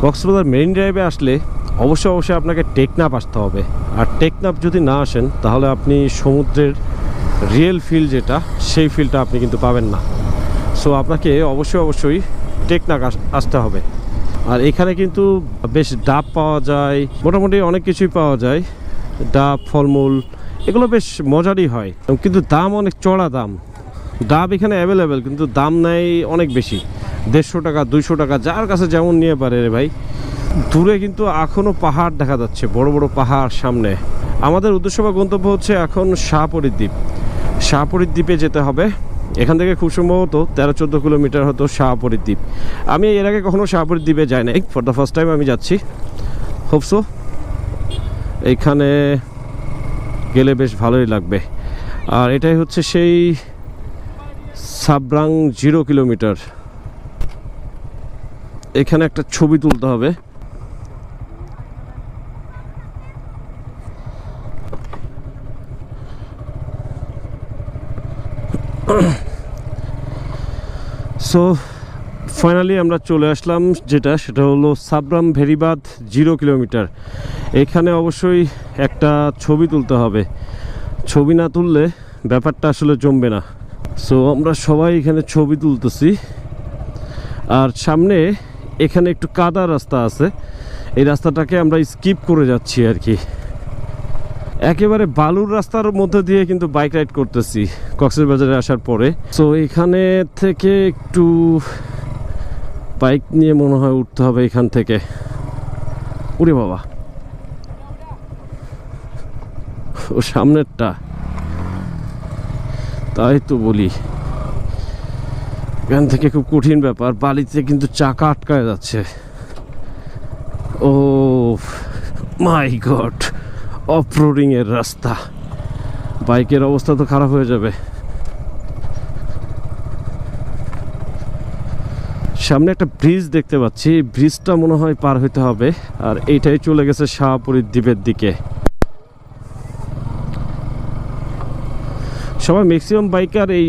Cox's Bazar marine ড্রাইভে আসলে অবশ্যই অবশ্যই আপনাকে টেকনাপ আসতে হবে। আর টেকনাপ যদি না আসেন, তাহলে আপনি সমুদ্রের রিয়েল ফিল যেটা, সেই ফিলটা আপনি কিন্তু পাবেন না। সো আপনাকে অবশ্যই অবশ্যই টেকনাক আস- আসতে হবে। আর এখানে কিন্তু বেশ ডাব পাওয়া যায়, মোটামুটি অনেক কিছুই পাওয়া যায়। ডাব, ফলমূল, এগুলো বেশ মজারই হয়। কিন্তু দাম অনেক চড়া দাম। ডাব এখানে অ্যাভেলেবেল কিন্তু দাম নেয় অনেক বেশি। দেড়শো টাকা, দুইশো টাকা, যার কাছে যেমন নিয়ে পারে রে ভাই। দূরে কিন্তু এখনও পাহাড় দেখা যাচ্ছে, বড় বড় পাহাড় সামনে। আমাদের উদ্দেশ্য বা গন্তব্য হচ্ছে এখন শাহপরীর দ্বীপ। শাহপরীর দ্বীপে যেতে হবে। এখান থেকে খুব সম্ভবত তেরো, চোদ্দ কিলোমিটার হতো শাহপরীর দ্বীপ। আমি এর আগে কখনো শাহপরীর দ্বীপে যাই নাই। ফর দ্য ফার্স্ট টাইম আমি যাচ্ছি। হোপসো এইখানে গেলে বেশ ভালোই লাগবে। আর এটাই হচ্ছে সেই সাবরাং জিরো কিলোমিটার। এখানে একটা ছবি তুলতে হবে। সো ফাইনালি আমরা চলে আসলাম, যেটা সেটা হলো সাবরাম ভেরিবাদ জিরো কিলোমিটার। এখানে অবশ্যই একটা ছবি তুলতে হবে। ছবি না তুললে ব্যাপারটা আসলে জমবে না। সো আমরা সবাই এখানে ছবি তুলতেছি। আর সামনে এখানে একটু কাদা রাস্তা আছে। এই রাস্তাটাকে আমরা স্কিপ করে যাচ্ছি আর কি। একেবারে বালুর রাস্তার মধ্যে দিয়ে কিন্তু বাইক রাইড করতেছি কক্সবাজারে আসার পরে। সো এখানে থেকে একটু বাইক নিয়ে মনে হয় উঠতে হবে এখান থেকে। উরে বাবা। ও সামনেরটা। তাই তো বলি। এখান থেকে খুব কঠিন ব্যাপার। বালিতে কিন্তু চাকা আটকায় যাচ্ছে। ও মাই গড এর রাস্তা। বাইকের অবস্থা তো খারাপ হয়ে যাবে। সামনে একটা ব্রিজ দেখতে পাচ্ছি। ব্রিজটা মনে হয় পার হইতে হবে। আর এইটাই চলে গেছে শাহপুরীর দ্বীপের দিকে। সবাই ম্যাক্সিমাম বাইকার এই